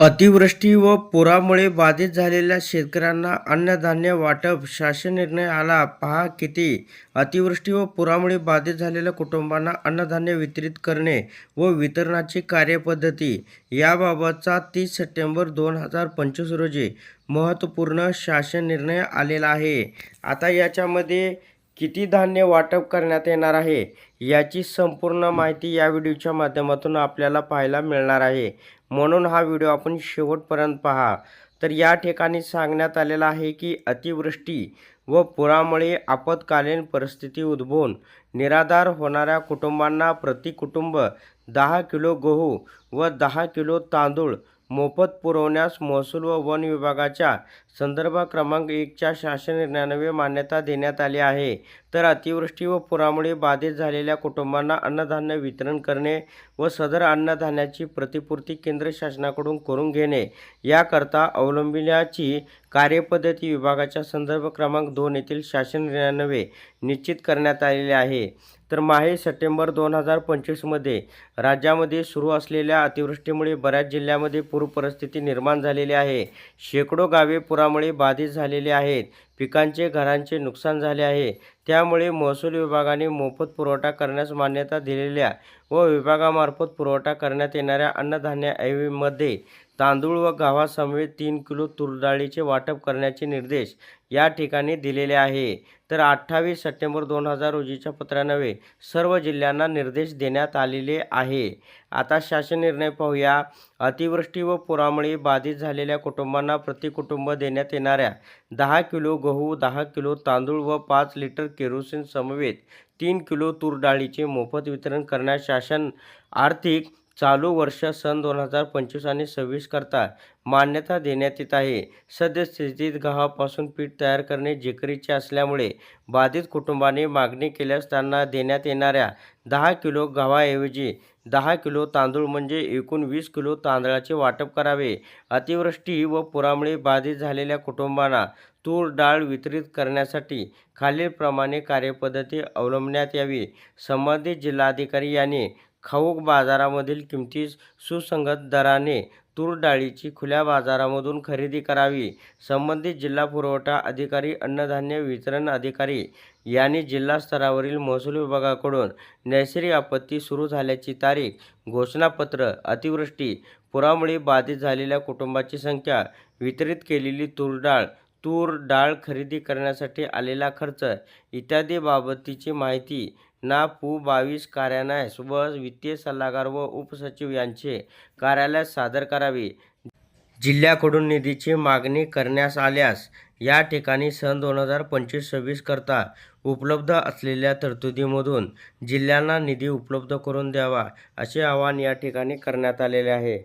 अतिवृष्टी व पुरामुळे बाधित झालेल्या शेतकऱ्यांना अन्नधान्य वाटप शासन निर्णय आला. पहा किती. अतिवृष्टी व पुरामुळे बाधित झालेल्या कुटुंबांना अन्नधान्य वितरित करणे व वितरणाची कार्यपद्धती याबाबतचा तीस सप्टेंबर दोन हजार पंचवीस रोजी महत्त्वपूर्ण शासन निर्णय आलेला आहे. आता याच्यामध्ये किती धान्य वाटप करण्यात येणार आहे याची संपूर्ण माहिती या व्हिडिओच्या माध्यमातून आपल्याला पाहायला मिळणार आहे. म्हणून हा व्हिडिओ आपण शेवटपर्यंत पहा. तर या ठिकाणी सांगण्यात आलेलं आहे की अतिवृष्टी व पुरामुळे आपत्कालीन परिस्थिती उद्भवून निराधार होणाऱ्या कुटुंबांना प्रति कुटुंब दहा किलो गहू व दहा किलो तांदूळ मोफत पुरवण्यास महसूल व वन विभागाच्या संदर्भ क्रमांक एकच्या शासन निर्णयान्वये मान्यता देण्यात आली आहे. तर अतिवृष्टी व पुरामुळे बाधित झालेल्या कुटुंबांना अन्नधान्य वितरण करणे व सदर अन्नधान्याची प्रतिपूर्ती केंद्र शासनाकडून करून घेणे याकरता अवलंबिण्याची कार्यपद्धती विभागाच्या संदर्भ क्रमांक दोन येथील शासन निर्णयान्वये निश्चित करण्यात आलेले आहे. तर माहे सप्टेंबर दोन हजार पंचवीसमध्ये राज्यामध्ये सुरू असलेल्या अतिवृष्टीमुळे बऱ्याच जिल्ह्यामध्ये पूर परिस्थिती निर्माण झालेली आहे. शेकडो गावे पुरामुळे बाधित झालेली आहेत. पिकांचे घरांचे नुकसान झाले आहे. त्यामुळे महसूल विभागाने मोफत पुरवठा करण्यास मान्यता दिलेल्या व विभागामार्फत पुरवठा करण्यात येणाऱ्या अन्नधान्याऐवजीमध्ये तांदूळ व गव्हासमवेत तीन किलो तुरडाळीचे वाटप करण्याचे निर्देश या ठिकाणी दिलेले आहे. तर अठ्ठावीस सप्टेंबर दोन हजार रोजीच्या पत्रानवे सर्व जिल्ह्यांना निर्देश देण्यात आलेले आहे. आता शासन निर्णय पाहूया. अतिवृष्टी व पुरामुळे बाधित झालेल्या कुटुंबांना प्रति कुटुंब देण्यात येणाऱ्या दहा किलो गहू दहा किलो तांदूळ व पाच लिटर केरोसिन समवेत तीन किलो तूर डाळीचे मोफत वितरण करण्यास शासन आर्थिक चालू वर्ष सन दोन हजार पंचवीस आणि सव्वीस करता मान्यता देण्यात येत आहे. सद्यस्थितीत गव्हापासून पीठ तयार करणे जिकरीचे असल्यामुळे बाधित कुटुंबाने मागणी केल्यास त्यांना देण्यात येणाऱ्या दहा किलो गव्हाऐवजी दहा किलो तांदूळ म्हणजे एकूण वीस किलो तांदळाचे वाटप करावे. अतिवृष्टी व पुरामुळे बाधित झालेल्या कुटुंबांना तूर डाळ वितरित करण्यासाठी खालीलप्रमाणे कार्यपद्धती अवलंबण्यात यावी. संबंधित जिल्हाधिकारी यांनी खाऊक बाजारामधील किमती सुसंगत दराने तूर डाळीची खुल्या बाजारामधून खरेदी करावी. संबंधित जिल्हा पुरवठा अधिकारी अन्नधान्य वितरण अधिकारी यांनी जिल्हा स्तरावरील महसूल विभागाकडून नैसर्गिक आपत्ती सुरू झाल्याची तारीख घोषणापत्र अतिवृष्टी पुरामुळे बाधित झालेल्या कुटुंबाची संख्या वितरित केलेली तूर डाळ तूर डाळ खरेदी करण्यासाठी आलेला खर्च इत्यादी बाबतीची माहिती ना पू बावीस कार्यालयास व वित्तीय सल्लागार व उपसचिव यांचे कार्यालयात सादर करावी. जिल्ह्याकडून निधीची मागणी करण्यास आल्यास या ठिकाणी सन दोन हजार पंचवीस सव्वीस करता उपलब्ध असलेल्या तरतुदीमधून जिल्ह्यांना निधी उपलब्ध करून द्यावा असे आवाहन या ठिकाणी करण्यात आलेले आहे.